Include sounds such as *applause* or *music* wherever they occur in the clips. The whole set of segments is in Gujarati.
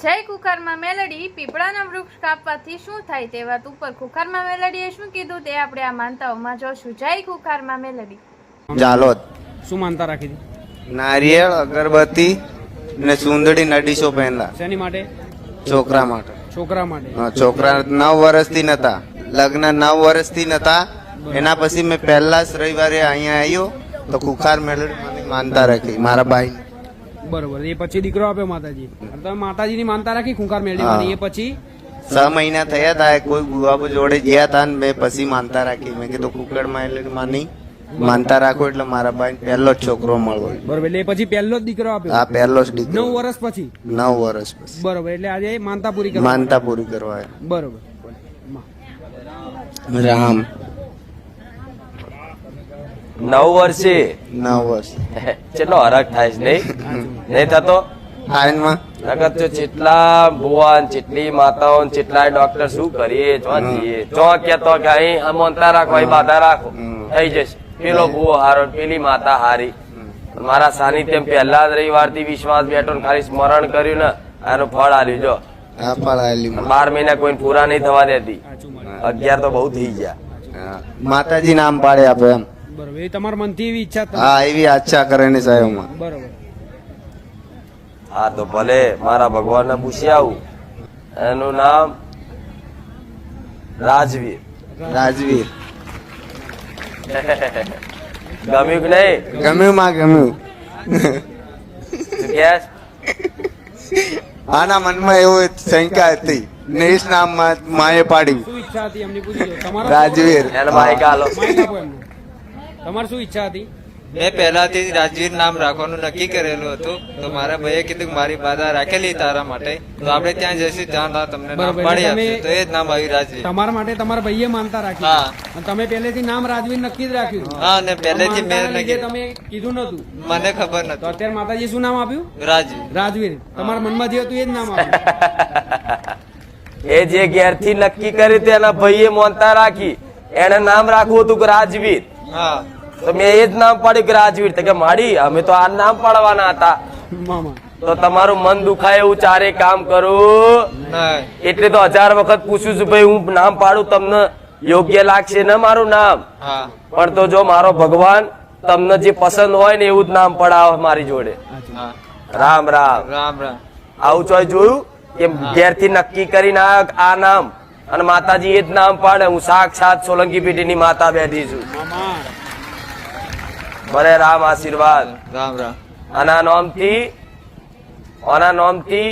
જય કુકરમાં મેલડી પીપળાના વૃક્ષ કાપવાથી શું થાય તે વાત ઉપર કુકરમાં મેલડીએ શું કીધું તે આપણે આ માનતાઓમાં જોશું. જય કુકરમાં મેલડી. જાલોદ. શું માનતા રાખી હતી? નારિયેળ અગરબત્તી ને સુંદડી નડીસો પહેલા શેની માટે? છોકરા માટે. છોકરા માટે. હા, છોકરા નવ વર્ષથી નતા. લગ્ન નવ વર્ષથી નતા. એના પછી મેં પહેલા જ રવિવારે અહીંયા આવ્યો તો કુખાર મેલડી માનતા રાખી. મારા બાઈ બરોબર એ પછી દીકરો આપ્યો માતાજી. અને તમે માતાજીની માનતા રાખી ખુંખાર મેળવી એ પછી છ મહિના થયા હતા કોઈ ગુવાબો જોડે ગયા હતા ને મેં પછી માનતા રાખી. મેં કીધું કુકડમાં એટલે માની માનતા રાખો એટલે મારા ભાઈ પહેલો જ છોકરો મળવો બરોબર એટલે એ પછી પહેલો જ દીકરો આપ્યો? હા પહેલો જ નવ વર્ષ પછી? નવ વર્ષ પછી. બરોબર એટલે આજે માનતા પૂરી કરવા માનતા પૂરી કરવા બરોબર. રામ. નવ વર્ષે નવ વર્ષ. કેટલો *laughs* હરખ થાય છે નહીં? નહીં થતો? આયનમાં નગર તો જેટલા ભુવન જેટલી માતાઓ જેટલા ડોક્ટર શું કરીએ? ચો જઈએ ચો કેતો કે અહીં અમોનતા રાખો અહીં બાધા રાખો. થઈ જશે. પેલો ભૂવો હારો પેલી માતા હારી. મારા સાનિધ્ય પહેલા જ રવિવારથી વિશ્વાસ બેઠો ને ખાલી સ્મરણ કર્યું ને આનું ફળ આલ્યું જો. બાર મહિના કોઈ પૂરા નહીં થવા દેતી. અગિયાર તો બહુ થઈ ગયા. માતાજી નામ પાડે આપે એમ. બરોબર. એ તમારા મનથી એવી ઈચ્છા હા એવી આચ્છા કરે ને સાહેબ બરોબર. હા તો ભલે મારા ભગવાન ને પૂછી આવું. એનું નામ રાજવીર. રાજવીર. ગમ્યું કે નહીં? ગમ્યું માં ગમ્યું. આના મનમાં એવું શંકા હતી. નેશ નામમાં માએ તમારા રાજવીર. તમારે શું ઈચ્છા હતી? મેં પહેલાથી રાજવીર નામ રાખવાનું નક્કી કરેલું હતું. તો મારા ભાઈએ કીધું મારી બાધા રાખેલી તારા માટે. તો આપણે ત્યાં જઈશું ત્યાં તમને નામ પાડી તો એ જ નામ આવ્યું રાજવીર તમારા માટે તમારા ભાઈએ માનતા રાખ્યું હા. તમે પહેલેથી નામ રાજવીર નક્કી જ રાખ્યું. હા ને પહેલેથી મેં નક્કી તમે કીધું નતું મને ખબર નતું નથી અત્યારે માતાજી શું નામ આપ્યું? રાજવીર રાજવીર તમારા મનમાં જે હતું એ જ નામ આપ્યું. એ જે ઘેરથી નક્કી કરી તેના ભાઈએ મોનતા રાખી. એને નામ રાખવું હતું કે રાજવીર. હા. તો મેં એ જ નામ પાડ્યું કે રાજવીર. તો કે માડી અમે તો આ નામ પાડવાના હતા. તો તમારું મન દુખાય એવું ચારે કામ કરું. એટલે તો હજાર વખત પૂછું છું ભાઈ હું નામ પાડું તમને યોગ્ય લાગશે ને મારું નામ? પણ તો જો મારો ભગવાન તમને જે પસંદ હોય ને એવું જ નામ પડાવે મારી જોડે. રામ રામ. રામ રામ. આવું ચોય જોયું કે ઘેરથી નક્કી કરીને આ આ નામ. અને માતાજી એ જ નામ પાડે. હું સાક્ષાત સોલંકી પેઢીની માતા બેઠી છું. મને રામ આશીર્વાદ. રામ રામ. આના નોમથી આના નોમથી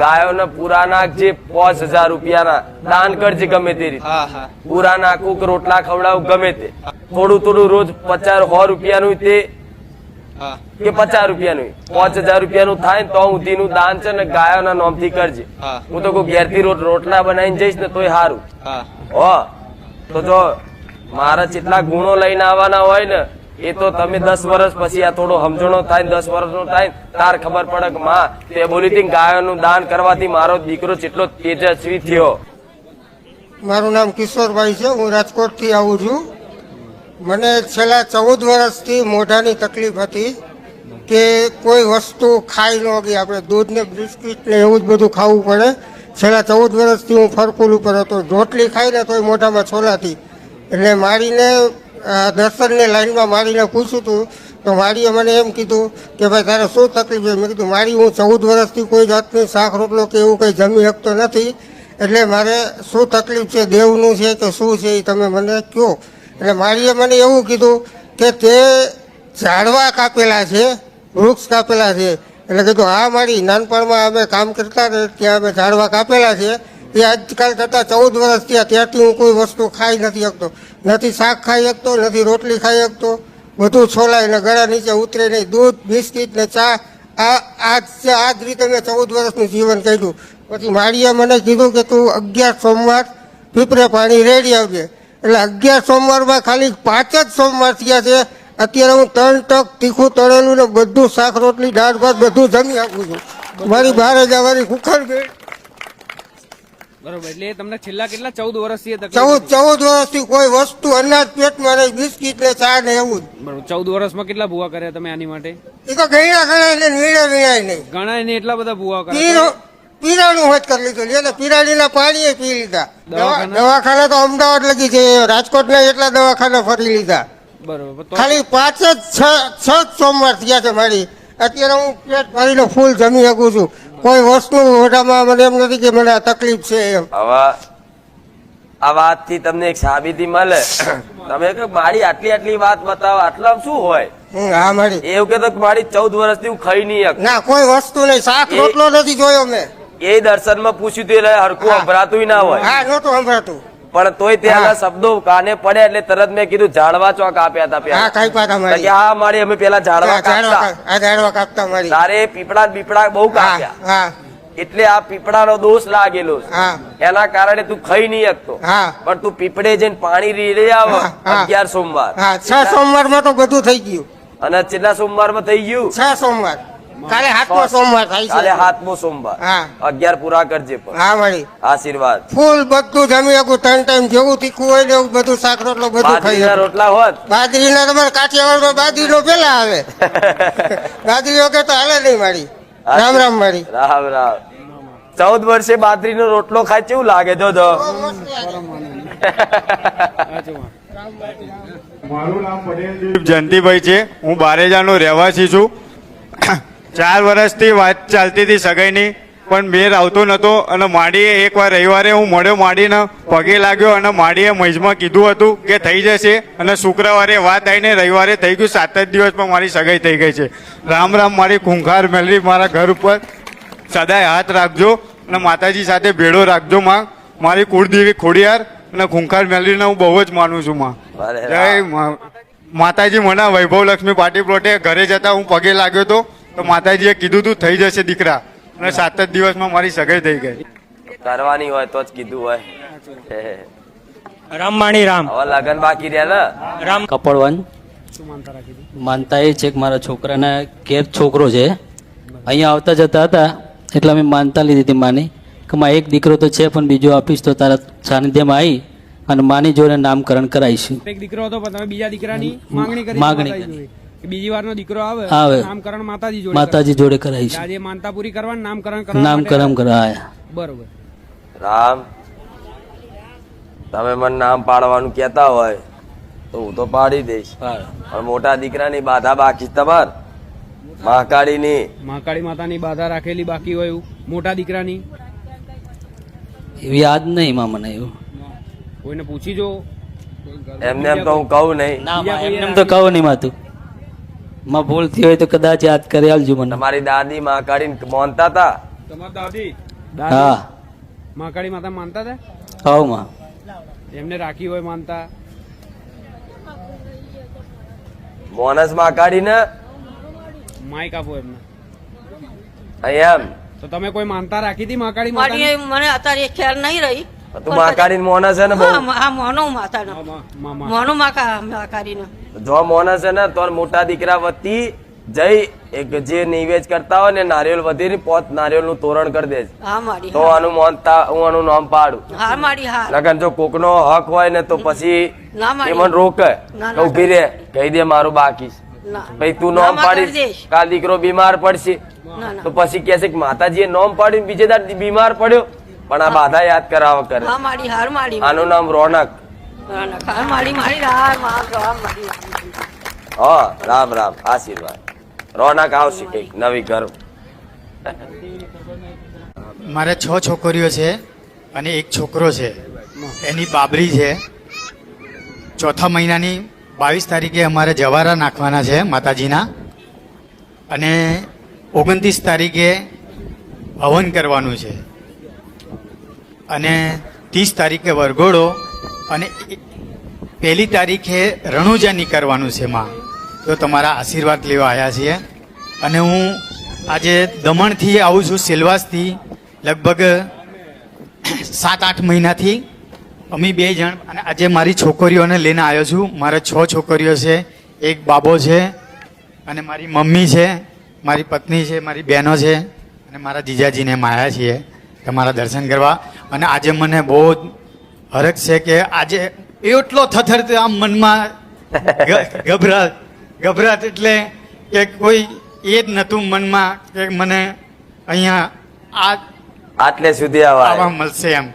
ગાયોને પૂરા નાખ જે પાંચ હજાર રૂપિયાના દાન કરજે ગમે તે રીતે. હા હા. પૂરા નાખું કે રોટલા ખવડાવું ગમે તે. થોડું થોડું રોજ પચાસ સો રૂપિયાનું તે કે પચાસ રૂપિયાનું પાંચ હજાર રૂપિયાનું થાય ને તો નું દાન છે ને ગાયોના નોમથી કરજે. હું. તો કોઈ ઘેરથી રોટ- રોટલા બનાવીને જઈશ ને તોય સારું હો. તો જો મારા જેટલા ગુણો લઈને આવવાના હોય ને એ તો તમે દસ વર્ષ પછી આ થોડો સમજણો થાય, દસ વર્ષનો થાય, તાર ખબર પડે કે માં તે બોલી ગાયોનું દાન કરવાથી મારો દીકરો જેટલો તેજસ્વી થયો. મારું નામ કિશોરભાઈ છે, હું રાજકોટથી આવું છું. મને છેલ્લા ચૌદ વર્ષથી મોઢાની તકલીફ હતી કે કોઈ વસ્તુ ખાઈ ન ગઈ. આપણે દૂધ ને બિસ્કિટ ને એવું જ બધું ખાવું પડે. છેલ્લા ચૌદ વર્ષથી હું ફરકુલ ઉપર હતો. રોટલી ખાઈ ને તોય મોઢામાં છોલાથી એટલે મારીને દર્શનની લાઈનમાં મારીને પૂછ્યું હતું તો મારીએ મને એમ કીધું કે ભાઈ તારે શું તકલીફ છે? મેં કીધું, મારી હું ચૌદ વર્ષથી કોઈ જાતની શાક રોટલો કે એવું કંઈ જમી શકતો નથી, એટલે મારે શું તકલીફ છે, દેવનું છે કે શું છે એ તમે મને કહો. એટલે મારીએ મને એવું કીધું કે તે ઝાડવા કાપેલા છે, વૃક્ષ કાપેલા છે. એટલે કીધું, હા મારી, નાનપણમાં અમે કામ કરતા ત્યાં અમે ઝાડવા કાપેલા છે. એ આજકાલ થતાં ચૌદ વર્ષ થયા ત્યાંથી હું કોઈ વસ્તુ ખાઈ નથી શકતો. નથી શાક ખાઈ શકતો, નથી રોટલી ખાઈ શકતો. બધું છોલાય ને ગળા નીચે ઉતરે નહીં. દૂધ, બિસ્કિટ ને ચા, આ આ જ આ રીતે મેં ચૌદ વર્ષનું જીવન કાઢ્યું. પછી માળીએ મને કીધું કે તું અગિયાર સોમવાર પીપરે પાણી રેડી આવજે. એટલે અગિયાર સોમવારમાં ખાલી પાંચ જ સોમવાર થયા છે. અત્યારે હું ત્રણ ટક તીખું તળેલું ને બધું શાક, રોટલી, દાળ, ભાત બધું જમી આપું છું. મારી બહાર જવાની કુખર ગઈ. બરોબર એટલે તમને છેલ્લા કેટલા? ચૌદ વર્ષથી ચૌદ ચૌદ વર્ષથી કોઈ વસ્તુ અનાજ પેટમાં નહીં બિસ્કિટ ને ચા ને એવું બરોબર ચૌદ વર્ષમાં કેટલા ભૂવા કર્યા તમે આની માટે? એ તો ગણ્યા ગણાય ને નીળાય નહીં. ગણાય નહીં એટલા બધા ભૂવા કર્યા પીરાણું હોત કરી લીધું. એટલે પીરાણીના પાણી પી લીધા. દવા- દવાખાના? તો અમદાવાદ લગી છે રાજકોટના એટલા દવાખાના ફરી લીધા. બરોબર ખાલી પાંચ જ છ છ સોમવાર થયા છે મારી. અત્યારે હું પેટ ભરીને ફૂલ જમી શકું છું. કોઈ વસ્તુ મોઢામાં મને એમ નથી કે મને આ તકલીફ છે એમ. હવે આ વાતથી તમને એક સાબિતી મળે. તમે કે મારી આટલી આટલી વાત બતાવો આટલા શું હોય? હા મારી. એવું કે કે મારી ચૌદ વર્ષથી હું ખાઈ નહીં. ના કોઈ વસ્તુ નહીં. શાક રોટલો નથી જોયો મેં. એ દર્શનમાં પૂછ્યું હતું એટલે હરખું હા. સંભળાતું ના હોય. હા નહોતું સંભળાતું. પણ તોય ત્યાં શબ્દો કાને પડે એટલે તરત મેં કીધું ઝાડવા ચોક આપ્યા હતા હા મારી હા મારી અમે પેલા ઝાડવા કાપતા. ઝાડવા કાપતા મારી. તારે પીપળા ને બીપળા બહુ કાપ્યા. એટલે આ પીપળાનો દોષ લાગેલો એના કારણે તું ખાઈ નહીં શકતો. પણ તું પીપળે જઈને પાણી રેડી આવ. અગિયાર સોમવાર. છ સોમવારમાં તો બધું થઈ ગયું. અને છેલ્લા સોમવારમાં થઈ ગયું? છ સોમવાર. કાલે હાથમો સોમવાર થાય કાલે છે હાથમો સોમવાર. હા. અગિયાર પૂરા કરજે પણ. હા વળી. આશીર્વાદ. ફૂલ બધું જમી શકું ત્રણ ટાઈમ જેવું તીખું હોય ને એવું બધું શાક રોટલો બધું ખાઈ બાજરીના શકું. રોટલા હોત. બાજરીના તમારે કાઠિયાવાડમાં બાજરીનો પેલા આવે. *laughs* બાજરી વગર તો હાલે નહીં મારી. રામ રામ મારી. રામ રામ. ચૌદ વર્ષે બાજરીનો રોટલો ખાય કેવું લાગે? જો જો. મારું નામ પટેલ જયંતિભાઈ છે. હું બારેજાનો રહેવાસી છું. ચાર વર્ષથી વાત ચાલતી હતી સગાઈની પણ મેર આવતો નતો અને માડીએ એકવાર રવિવારે હું મળ્યો માડીને પગે લાગ્યો અને માડીએ મજમાં કીધું હતું કે થઈ જશે અને શુક્રવારે વાત આવીને રવિવારે થઈ ગયું સાત જ દિવસમાં મારી સગાઈ થઈ ગઈ છે. રામ રામ મારી ખૂંખાર મેળવી મારા ઘર ઉપર સદાય હાથ રાખજો અને માતાજી સાથે ભેળો રાખજો માં. મારી કુળદેવી ખોડિયાર અને ખૂંખાર મેળવીને હું બહુ જ માનું છું માં. જય માતાજી મને વૈભવ લક્ષ્મી પાટી પ્લોટે ઘરે જતા હું પગે લાગ્યો તો તો માતાજીએ કીધું તું થઈ જશે દીકરા. અને સાત જ દિવસમાં મારી સગાઈ થઈ ગઈ. કરવાની હોય તો જ કીધું હોય. રામ માણી રામ. હવે લગન બાકી રહ્યા ને રામ કપડવન માનતા એ છે કે મારા છોકરાના કેર છોકરો છે. અહીંયા આવતા જતા હતા એટલે અમે માનતા લીધી હતી માની. કે માં એક દીકરો તો છે પણ બીજો આપીશ તો તારા સાનિધ્યમાં આવી અને માની જોડે નામકરણ કરાવીશું. એક દીકરો હતો પણ તમે બીજા દીકરાની માંગણી કરી માંગણી કરી. બીજી વારનો દીકરો આવે આવે. નામકરણ માતાજી જોડે માતાજી જોડે કરે. છે. આજે માનતા પૂરી કરવાનું નામકરણ કરવા નામકરણ કરાય. બરોબર. રામ તમે મને નામ પાડવાનું કેતા હોય તો હું તો પાડી દઈશ. પણ મોટા દીકરાની બાધા બાકી તમાર. મહાકાળીની. મહાકાળી માતાની બાધા રાખેલી બાકી હોય એવું. મોટા દીકરાની. એવી યાદ નહીં માં મને એવું. કોઈને પૂછી જો. એમને એમ તો હું કહું નહીં. એમને એમ તો કહું નહીં માતું. માં ભૂલથી હોય તો કદાચ યાદ કરી આલજો મને. તમારી દાદી મહાકાળી માનતા હતા તમારી દાદી? હા. મહાકાળી માતા માનતા હતા આવો માં. એમને રાખી હોય માનતા? મોનસ મહાકાળી ને? માઈક આપો એમને. અહીંયા એમ. તો તમે કોઈ માનતા રાખી હતી મહાકાળી માતા? મને અત્યારે ખ્યાલ નહીં રહી. તું મહાકાળી મોનસ છે ને બહુ? હા મોનો માતા મા- મા- મા- મોનો માકા માકારીનો જો મોનસ છે ને તો મોટા દીકરા વતી જઈ એક જે નિવેજ કરતા હોય ને નારિયેળ વધી પોત નારિયેળનું તોરણ કરી દે હા તો આનું મોનતા હું આનું નામ પાડું. હા મારી હા. નકર જો કોકનો હક હોય ને તો પછી ના એ મને રોકે. ઊભી રે કહી દે મારું બાકી ભાઈ તું નામ પાડીશ. કાલ દીકરો બીમાર પડશે. તો પછી કે છે કે માતાજીએ નોમ પાડ્યું બીજે દાડ બીમાર પડ્યો. પણ આ બાધા યાદ કરાવ કરે. આનું નામ રોનક. રામ રામ આશીર્વાદ. રોનક આવશે કંઈક નવી ઘર. મારે છ છોકરીઓ છે અને એક છોકરો છે. એની બાબરી છે. ચોથા મહિનાની બાવીસ તારીખે અમારે જવારા નાખવાના છે માતાજીના. અને ઓગણત્રીસ તારીખે હવન કરવાનું છે. અને ત્રીસ તારીખે વરઘોડો અને પહેલી તારીખે રણુજા નીકળવાનું છે માં. તો તમારા આશીર્વાદ લેવા આવ્યા છીએ. અને હું આજે દમણથી આવું છું, સિલવાસથી, લગભગ સાત આઠ મહિનાથી. અમે બે જણ, અને આજે મારી છોકરીઓને લઈને આવ્યો છું. મારે છ છોકરીઓ છે, એક બાબો છે, અને મારી મમ્મી છે, મારી પત્ની છે, મારી બહેનો છે, અને મારા જીજાજીને માયા છીએ તમારા દર્શન કરવા. અને આજે મને બહુ હરખ છે કે આજે એટલો થથર આમ મનમાં ગભરાટ ગભરાટ એટલે કે કોઈ એ જ નહોતું મનમાં કે મને અહીંયા આ આટલે સુધી આવા આવા મળશે એમ.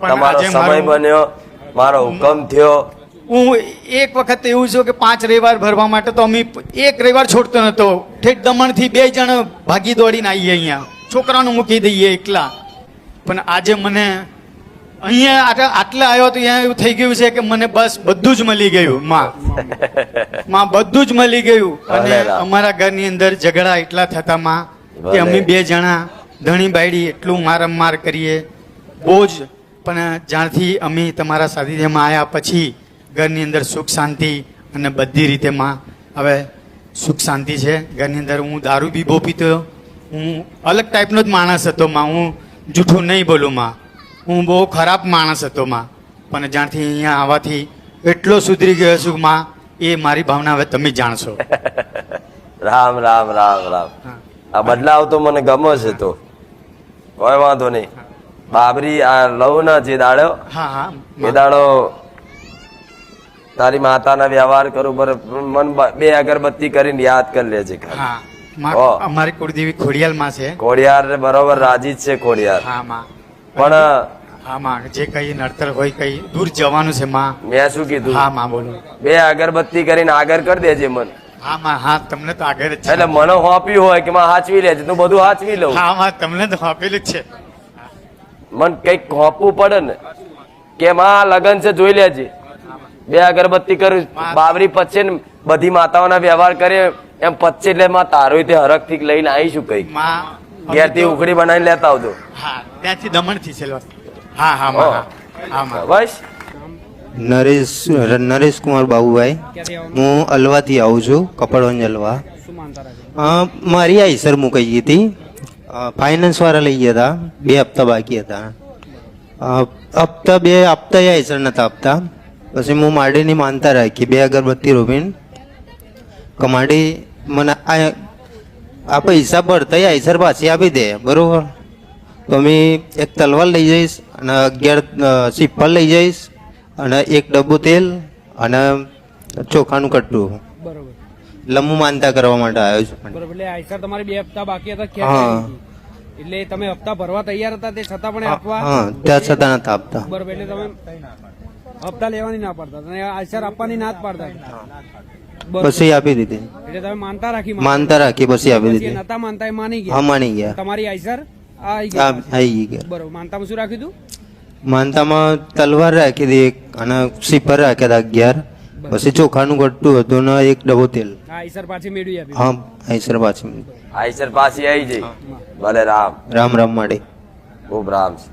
તમારો સમય બન્યો મારો હુકમ થયો. હું એક વખત એવું છું કે પાંચ રવિવાર ભરવા માટે તો અમે એક રવિવાર છોડતો નતો. ઠેઠ દમણથી બે જણ ભાગી દોડીને આવીએ અહીંયા. છોકરાનું મૂકી દઈએ એકલા. પણ આજે મને અહીંયા આટલા આટલા આવ્યો તો અહીંયા એવું થઈ ગયું છે કે મને બસ બધું જ મળી ગયું માં. માં બધું જ મળી ગયું. અને અમારા ઘરની અંદર ઝઘડા એટલા થતા માં કે અમે બે જણા ધણી બાયડી એટલું મારમાર કરીએ. બહુ જ. પણ જ્યારથી અમે તમારા સાનિધ્યમાં આવ્યા પછી ઘરની અંદર સુખ શાંતિ અને બધી રીતે માં હવે સુખ શાંતિ છે. ઘરની અંદર હું દારૂ બી બહુ પીતો. હું અલગ ટાઈપનો જ માણસ હતો માં. હું જૂઠું નહીં બોલું માં. હું બહુ ખરાબ માણસ હતો માં. પણ જ્યાંથી અહીંયા આવવાથી એટલો સુધરી ગયો છું માં એ મારી ભાવના હવે તમે જાણશો. *laughs* રામ રામ રામ રામ. આ બદલાવ તો મને ગમે છે તો. કોઈ વાંધો નહીં. બાબરી આ લવ ના જે દાડો એ દાડો તારી માતાના વ્યવહાર કરું પર મન બે અગરબત્તી કરીને યાદ કરી લેજે માં. અમારી કુળદેવી ખોડિયાલમાં છે. ખોડિયાર બરોબર રાજી છે ખોડિયાર. હા માં. પણ હા માં જે કઈ નડતર હોય કઈ દૂર જવાનું છે માં. મેં શું કીધું? હા માં બોલો. બે અગરબત્તી કરીને આગળ કરી દેજે મન. હા માં હા તમને તો આગળ છે. એટલે મને હોપ્યું હોય કે માં હાચવી લેજે તું બધું હાચવી લઉં. હા માં તમને તો હોપેલું જ છે. મન કંઈક હોપવું પડે ને કે માં લગન છે જોઈ લેજે. બે અગરબત્તી કરું બાવરી પચે ને બધી માતાઓના વ્યવહાર કરે એમ પચે એટલે માં તારો તે હરખથી લઈને આવીશું કઈ માં ઘેરથી ઉખડી બનાવીને લેતા આવજો. હા ત્યાંથી દમણથી છે હા હા હા. હા. બસ નરેશ નરેશ કુમાર બાબુભાઈ. હું અલવાથી આવું છું કપડવંજ અલવા. મારી આઈ સર મુકાઈ ગઈ હતી. ફાઇનાન્સ વાળા લઈ ગયા હતા બે હપ્તા બાકી હતા. હપ્તા બે હપ્તા આઈ સર નતા આપતા. પછી હું માડીની માનતા રાખી બે અગરબત્તી રોપીને. કમાડી મને આ આ પૈસા ભરતા આઈ સર પાછી આપી દે બરોબર? તો અમે એક તલવાર લઈ જઈશ અને અગિયાર સિપ્પલ લઈ જઈશ અને એક ડબ્બુ તેલ અને ચોખાનું કટ્ટું બરોબર. લંબુ માનતા કરવા માટે આવ્યો છું. બરોબર એટલે આઈસર તમારે બે હપ્તા બાકી હતા હા. એટલે તમે હપ્તા ભરવા તૈયાર હતા તે છતાં પણ આપવા? હા ત્યાં છતાં નતા આપતા. બરોબર એટલે તમે હપ્તા લેવાની ના પાડતા અને આઈસર આપવાની ના જ પાડતા. પછી આપી દીધી. એટલે તમે માનતા રાખી માનતા. રાખી પછી આપી દીધી. નતા માનતા એ માની હા માની ગયા. તમારી આઈસર આવી ગઈ. ગયા. બરોબર માનતામાં શું રાખ્યું હતું? માનતામાં તલવાર રાખી હતી એક અને સીપર રાખ્યા હતા અગિયાર. પછી ચોખાનું ગટ્ટું હતું ને એક ડબો તેલ. આઈસર પાછી મેળવી આપી. હા આઈસર પાછી આઈસર પાછી આવી જઈ ભલે રામ. રામ રામ માટે ખૂબ રામ. છે